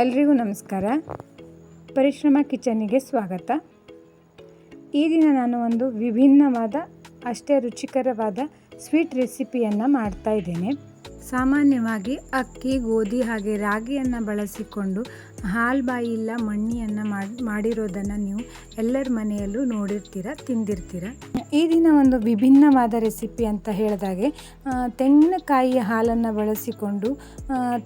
ಎಲ್ರಿಗೂ ನಮಸ್ಕಾರ. ಪರಿಶ್ರಮ ಕಿಚನ್ನಿಗೆ ಸ್ವಾಗತ. ಈ ದಿನ ನಾನು ಒಂದು ವಿಭಿನ್ನವಾದ, ಅಷ್ಟೇ ರುಚಿಕರವಾದ ಸ್ವೀಟ್ ರೆಸಿಪಿಯನ್ನು ಮಾಡ್ತಾ ಇದ್ದೇನೆ. ಸಾಮಾನ್ಯವಾಗಿ ಅಕ್ಕಿ, ಗೋಧಿ ಹಾಗೆ ರಾಗಿಯನ್ನು ಬಳಸಿಕೊಂಡು ಹಾಲ್ಬಾಯಿ ಇಲ್ಲ ಮಣ್ಣಿಯನ್ನು ಮಾಡಿ, ಮಾಡಿರೋದನ್ನು ನೀವು ಎಲ್ಲರ ಮನೆಯಲ್ಲೂ ನೋಡಿರ್ತೀರ, ತಿಂದಿರ್ತೀರ? ಈ ದಿನ ಒಂದು ವಿಭಿನ್ನವಾದ ರೆಸಿಪಿ ಅಂತ ಹೇಳಿದಾಗೆ ತೆಂಗಿನಕಾಯಿಯ ಹಾಲನ್ನು ಬಳಸಿಕೊಂಡು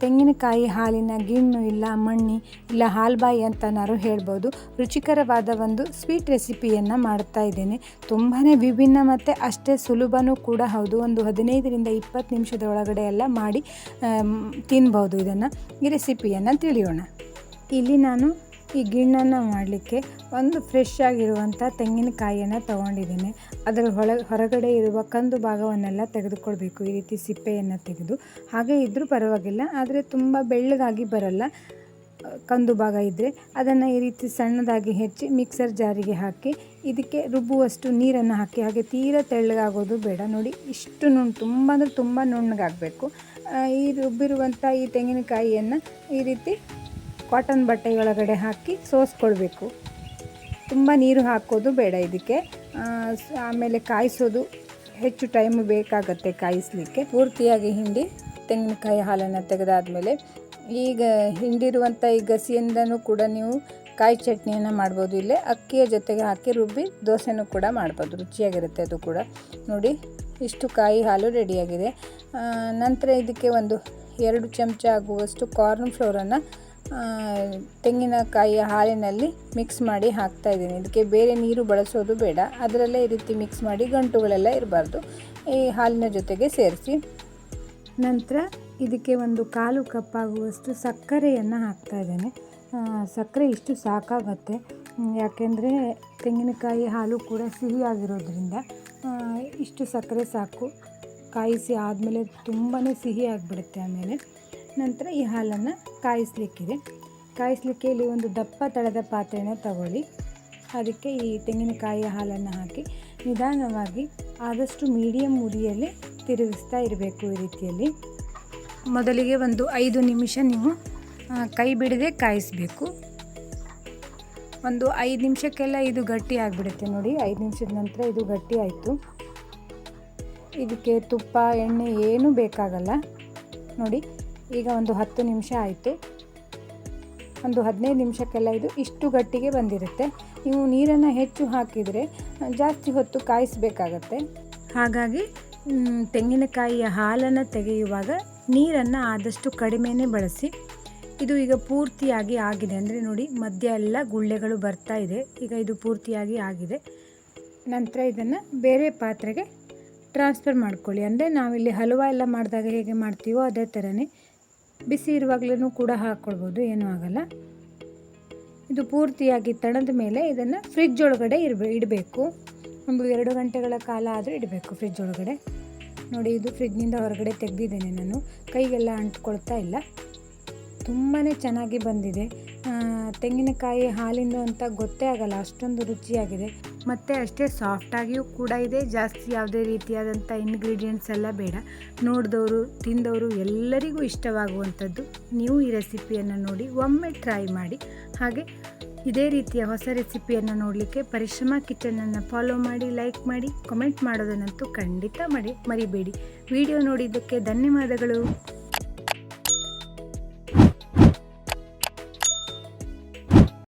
ತೆಂಗಿನಕಾಯಿ ಹಾಲಿನ ಗಿಣ್ಣು ಇಲ್ಲ ಮಣ್ಣಿ ಇಲ್ಲ ಹಾಲ್ಬಾಯಿ ಅಂತನಾರು ಹೇಳ್ಬೋದು. ರುಚಿಕರವಾದ ಒಂದು ಸ್ವೀಟ್ ರೆಸಿಪಿಯನ್ನು ಮಾಡ್ತಾ ಇದ್ದೇನೆ. ತುಂಬಾ ವಿಭಿನ್ನ ಮತ್ತು ಅಷ್ಟೇ ಸುಲಭನೂ ಕೂಡ ಹೌದು. ಒಂದು ಹದಿನೈದರಿಂದ ಇಪ್ಪತ್ತು ನಿಮಿಷದ ಒಳಗಡೆ ಎಲ್ಲ ಮಾಡಿ ತಿನ್ಬೋದು ಇದನ್ನು. ಈ ರೆಸಿಪಿಯನ್ನು ತಿಳಿಯೋಣ. ಇಲ್ಲಿ ನಾನು ಈ ಗಿಣ್ಣನ್ನು ಮಾಡಲಿಕ್ಕೆ ಒಂದು ಫ್ರೆಶ್ ಆಗಿರುವಂಥ ತೆಂಗಿನಕಾಯಿಯನ್ನು ತಗೊಂಡಿದ್ದೇನೆ. ಅದರ ಹೊಳ, ಹೊರಗಡೆ ಇರುವ ಕಂದು ಭಾಗವನ್ನೆಲ್ಲ ತೆಗೆದುಕೊಳ್ಬೇಕು, ಈ ರೀತಿ ಸಿಪ್ಪೆಯನ್ನು ತೆಗೆದು. ಹಾಗೆ ಇದ್ದರೂ ಪರವಾಗಿಲ್ಲ, ಆದರೆ ತುಂಬ ಬೆಳ್ಳಗಾಗಿ ಬರಲ್ಲ. ಕಂದು ಭಾಗ ಇದ್ದರೆ ಅದನ್ನು ಈ ರೀತಿ ಸಣ್ಣದಾಗಿ ಹೆಚ್ಚಿ ಮಿಕ್ಸರ್ ಜಾರಿಗೆ ಹಾಕಿ ಇದಕ್ಕೆ ರುಬ್ಬುವಷ್ಟು ನೀರನ್ನು ಹಾಕಿ. ಹಾಗೆ ತೀರಾ ತೆಳ್ಳಗಾಗೋದು ಬೇಡ. ನೋಡಿ, ಇಷ್ಟು ನುಣ್ಣು, ತುಂಬ ಅಂದರೆ ತುಂಬ ನುಣ್ಣಗಾಗಬೇಕು. ಈ ರುಬ್ಬಿರುವಂಥ ಈ ತೆಂಗಿನಕಾಯಿಯನ್ನು ಈ ರೀತಿ ಕಾಟನ್ ಬಟ್ಟೆಯೊಳಗಡೆ ಹಾಕಿ ಸೋಸ್ಕೊಳ್ಬೇಕು. ತುಂಬ ನೀರು ಹಾಕೋದು ಬೇಡ ಇದಕ್ಕೆ. ಆಮೇಲೆ ಕಾಯಿಸೋದು ಹೆಚ್ಚು ಟೈಮ್ ಬೇಕಾಗತ್ತೆ ಕಾಯಿಸಲಿಕ್ಕೆ. ಪೂರ್ತಿಯಾಗಿ ಹಿಂಡಿ ತೆಂಗಿನಕಾಯಿ ಹಾಲನ್ನು ತೆಗೆದಾದ್ಮೇಲೆ ಈಗ ಹಿಂಡಿರುವಂಥ ಈ ಗಸಿಯಿಂದನೂ ಕೂಡ ನೀವು ಕಾಯಿ ಚಟ್ನಿಯನ್ನು ಮಾಡ್ಬೋದು. ಇಲ್ಲೇ ಅಕ್ಕಿಯ ಜೊತೆಗೆ ಹಾಕಿ ರುಬ್ಬಿ ದೋಸೆನೂ ಕೂಡ ಮಾಡ್ಬೋದು. ರುಚಿಯಾಗಿರುತ್ತೆ ಅದು ಕೂಡ. ನೋಡಿ, ಇಷ್ಟು ಕಾಯಿ ಹಾಲು ರೆಡಿಯಾಗಿದೆ. ನಂತರ ಇದಕ್ಕೆ ಒಂದು ಎರಡು ಚಮಚ ಆಗುವಷ್ಟು ಕಾರ್ನ್ ಫ್ಲೋರನ್ನು ತೆಂಗಿನಕಾಯಿಯ ಹಾಲಿನಲ್ಲಿ ಮಿಕ್ಸ್ ಮಾಡಿ ಹಾಕ್ತಾ ಇದ್ದೀನಿ. ಇದಕ್ಕೆ ಬೇರೆ ನೀರು ಬಳಸೋದು ಬೇಡ. ಅದರಲ್ಲೇ ಈ ರೀತಿ ಮಿಕ್ಸ್ ಮಾಡಿ ಗಂಟುಗಳೆಲ್ಲ ಇರಬಾರ್ದು. ಈ ಹಾಲಿನ ಜೊತೆಗೆ ಸೇರಿಸಿ ನಂತರ ಇದಕ್ಕೆ ಒಂದು ಕಾಲು ಕಪ್ಪಾಗುವಷ್ಟು ಸಕ್ಕರೆಯನ್ನು ಹಾಕ್ತಾ ಇದ್ದೇನೆ. ಸಕ್ಕರೆ ಇಷ್ಟು ಸಾಕಾಗತ್ತೆ. ಯಾಕೆಂದರೆ ತೆಂಗಿನಕಾಯಿ ಹಾಲು ಕೂಡ ಸಿಹಿಯಾಗಿರೋದ್ರಿಂದ ಇಷ್ಟು ಸಕ್ಕರೆ ಸಾಕು. ಕಾಯಿಸಿ ಆದಮೇಲೆ ತುಂಬಾ ಸಿಹಿ ಆಗಿಬಿಡುತ್ತೆ ಆಮೇಲೆ. ನಂತರ ಈ ಹಾಲನ್ನು ಕಾಯಿಸಲಿಕ್ಕಿದೆ. ಕಾಯಿಸಲಿಕ್ಕೆ ಇಲ್ಲಿ ಒಂದು ದಪ್ಪ ತಳದ ಪಾತ್ರೆನ ತಗೊಳ್ಳಿ. ಅದಕ್ಕೆ ಈ ತೆಂಗಿನಕಾಯಿಯ ಹಾಲನ್ನು ಹಾಕಿ ನಿಧಾನವಾಗಿ ಆದಷ್ಟು ಮೀಡಿಯಮ್ ಉರಿಯಲ್ಲಿ ತಿರುಗಿಸ್ತಾ ಇರಬೇಕು ಈ ರೀತಿಯಲ್ಲಿ. ಮೊದಲಿಗೆ ಒಂದು ಐದು ನಿಮಿಷ ನೀವು ಕೈ ಬಿಡದೆ ಕಾಯಿಸಬೇಕು. ಒಂದು ಐದು ನಿಮಿಷಕ್ಕೆಲ್ಲ ಇದು ಗಟ್ಟಿ ಆಗಿಬಿಡುತ್ತೆ ನೋಡಿ, ಐದು ನಿಮಿಷದ ನಂತರ ಇದು ಗಟ್ಟಿ ಆಯಿತು. ಇದಕ್ಕೆ ತುಪ್ಪ, ಎಣ್ಣೆ ಏನೂ ಬೇಕಾಗಲ್ಲ. ನೋಡಿ, ಈಗ ಒಂದು ಹತ್ತು ನಿಮಿಷ ಆಯಿತು. ಒಂದು ಹದಿನೈದು ನಿಮಿಷಕ್ಕೆಲ್ಲ ಇದು ಇಷ್ಟು ಗಟ್ಟಿಗೆ ಬಂದಿರುತ್ತೆ. ನೀವು ನೀರನ್ನು ಹೆಚ್ಚು ಹಾಕಿದರೆ ಜಾಸ್ತಿ ಹೊತ್ತು ಕಾಯಿಸಬೇಕಾಗತ್ತೆ. ಹಾಗಾಗಿ ತೆಂಗಿನಕಾಯಿಯ ಹಾಲನ್ನು ತೆಗೆಯುವಾಗ ನೀರನ್ನು ಆದಷ್ಟು ಕಡಿಮೆನೆ ಬಳಸಿ. ಇದು ಈಗ ಪೂರ್ತಿಯಾಗಿ ಆಗಿದೆ. ಅಂದರೆ ನೋಡಿ, ಮಧ್ಯ ಎಲ್ಲ ಗುಳ್ಳೆಗಳು ಬರ್ತಾ ಇದೆ. ಈಗ ಇದು ಪೂರ್ತಿಯಾಗಿ ಆಗಿದೆ. ನಂತರ ಇದನ್ನು ಬೇರೆ ಪಾತ್ರೆಗೆ ಟ್ರಾನ್ಸ್ಫರ್ ಮಾಡ್ಕೊಳ್ಳಿ. ಅಂದರೆ ನಾವಿಲ್ಲಿ ಹಲವ ಎಲ್ಲ ಮಾಡಿದಾಗ ಹೇಗೆ ಮಾಡ್ತೀವೋ ಅದೇ ಥರನೇ ಬಿಸಿ ಇರುವಾಗಲೂ ಕೂಡ ಹಾಕ್ಕೊಳ್ಬೋದು ಏನೂ ಆಗಲ್ಲ. ಇದು ಪೂರ್ತಿಯಾಗಿ ತಣದ ಮೇಲೆ ಇದನ್ನು ಫ್ರಿಜ್ ಒಳಗಡೆ ಇರಬೇ, ಇಡಬೇಕು. ಒಂದು ಎರಡು ಗಂಟೆಗಳ ಕಾಲ ಆದರೂ ಇಡಬೇಕು ಫ್ರಿಜ್ ಒಳಗಡೆ. ನೋಡಿ, ಇದು ಫ್ರಿಜ್ನಿಂದ ಹೊರಗಡೆ ತೆಗೆದಿದ್ದೇನೆ ನಾನು. ಕೈಗೆಲ್ಲ ಅಂಟ್ಕೊಳ್ತಾ ಇಲ್ಲ. ತುಂಬಾ ಚೆನ್ನಾಗಿ ಬಂದಿದೆ. ತೆಂಗಿನಕಾಯಿ ಹಾಲಿಂದ ಅಂತ ಗೊತ್ತೇ ಆಗಲ್ಲ, ಅಷ್ಟೊಂದು ರುಚಿಯಾಗಿದೆ. ಮತ್ತು ಅಷ್ಟೇ ಸಾಫ್ಟಾಗಿಯೂ ಕೂಡ ಇದೆ. ಜಾಸ್ತಿ ಯಾವುದೇ ರೀತಿಯಾದಂಥ ಇಂಗ್ರೀಡಿಯೆಂಟ್ಸ್ ಎಲ್ಲ ಬೇಡ. ನೋಡಿದವರು, ತಿಂದವರು ಎಲ್ಲರಿಗೂ ಇಷ್ಟವಾಗುವಂಥದ್ದು. ನೀವು ಈ ರೆಸಿಪಿಯನ್ನು ನೋಡಿ, ಒಮ್ಮೆ ಟ್ರೈ ಮಾಡಿ. ಹಾಗೆ ಇದೇ ರೀತಿಯ ಹೊಸ ರೆಸಿಪಿಯನ್ನು ನೋಡಲಿಕ್ಕೆ ಪರಿಶ್ರಮ ಕಿಚನನ್ನು ಫಾಲೋ ಮಾಡಿ ಲೈಕ್ ಮಾಡಿ ಕಮೆಂಟ್ ಮಾಡೋದನ್ನಂತೂ ಖಂಡಿತ ಮಾಡಿ, ಮರಿಬೇಡಿ. ವಿಡಿಯೋ ನೋಡಿದ್ದಕ್ಕೆ ಧನ್ಯವಾದಗಳು.